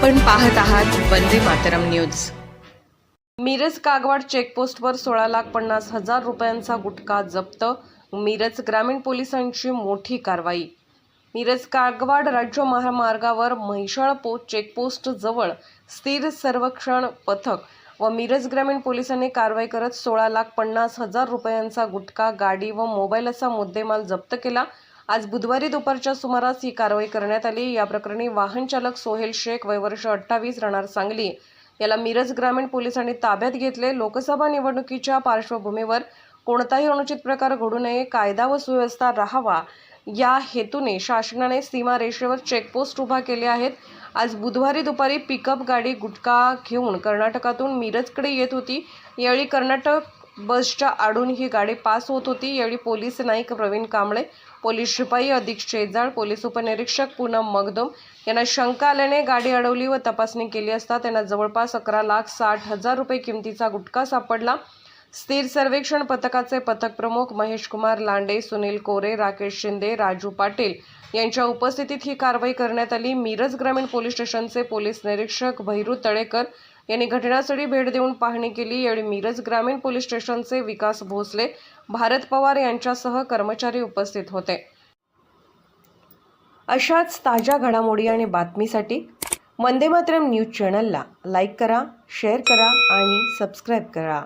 आपण पाहत आहात वंदे मातरम न्यूज. मिरज कागवाड चेकपोस्टवर सोळा लाख पन्नास हजार रुपयांचा गुटखा जप्त मिरज ग्रामीण पोलिसांची मोठी कारवाई. मिरज कागवाड राज्य महामार्गावर म्हैसाळ चेकपोस्ट जवळ स्थिर सर्वेक्षण पथक व मिरज ग्रामीण पोलिसांनी कारवाई करत सोळा लाख पन्नास हजार रुपयांचा गुटखा गाडी व मोबाईल असा मुद्देमाल जप्त केला. आज बुधवारी दुपारच्या सुमारास ही कारवाई करण्यात आली. या प्रकरणी वाहन चालक सोहेल शेख वयवर्ष अठ्ठावीस राहणार सांगली. याला मिरज ग्रामीण पोलिसांनी ताब्यात घेतले. लोकसभा निवडणुकीच्या पार्श्वभूमीवर कोणताही अनुचित प्रकार घडू नये कायदा व सुव्यवस्था राहावा या हेतूने शासनाने सीमारेषेवर चेकपोस्ट उभा केले आहेत. आज बुधवारी दुपारी पिकअप गाडी गुटखा घेऊन कर्नाटकातून मिरजकडे येत होती. यावेळी कर्नाटक बसच्या आडून ही गाडी पास होत होती. यावेळी पोलीस नाईक प्रवीण कांबळे पोलीस शिपाई अधिक शेजाळ पोलीस उपनिरीक्षक पूनम मगदुम यांना शंका आल्याने गाडी अडवली व तपासणी केली असता त्यांना जवळपास अकरा लाख साठ हजार रुपये किमतीचा गुटखा सापडला. स्थिर सर्वेक्षण पथकाचे पथक प्रमुख महेश कुमार लांडे सुनील कोरे राकेश शिंदे राजू पाटील यांच्या उपस्थितीत ही कारवाई करण्यात आली. मिरज ग्रामीण पोलीस स्टेशनचे पोलीस निरीक्षक भैरू तळेकर यांनी घटनास्थळी भेट देऊन पाहणी केली. यावेळी मिरज ग्रामीण पोलीस स्टेशनचे विकास भोसले भारत पवार यांच्यासह कर्मचारी उपस्थित होते. अशाच ताज्या घडामोडी आणि बातमीसाठी वंदे मातरम न्यूज चॅनलला लाईक करा शेअर करा आणि सबस्क्राईब करा.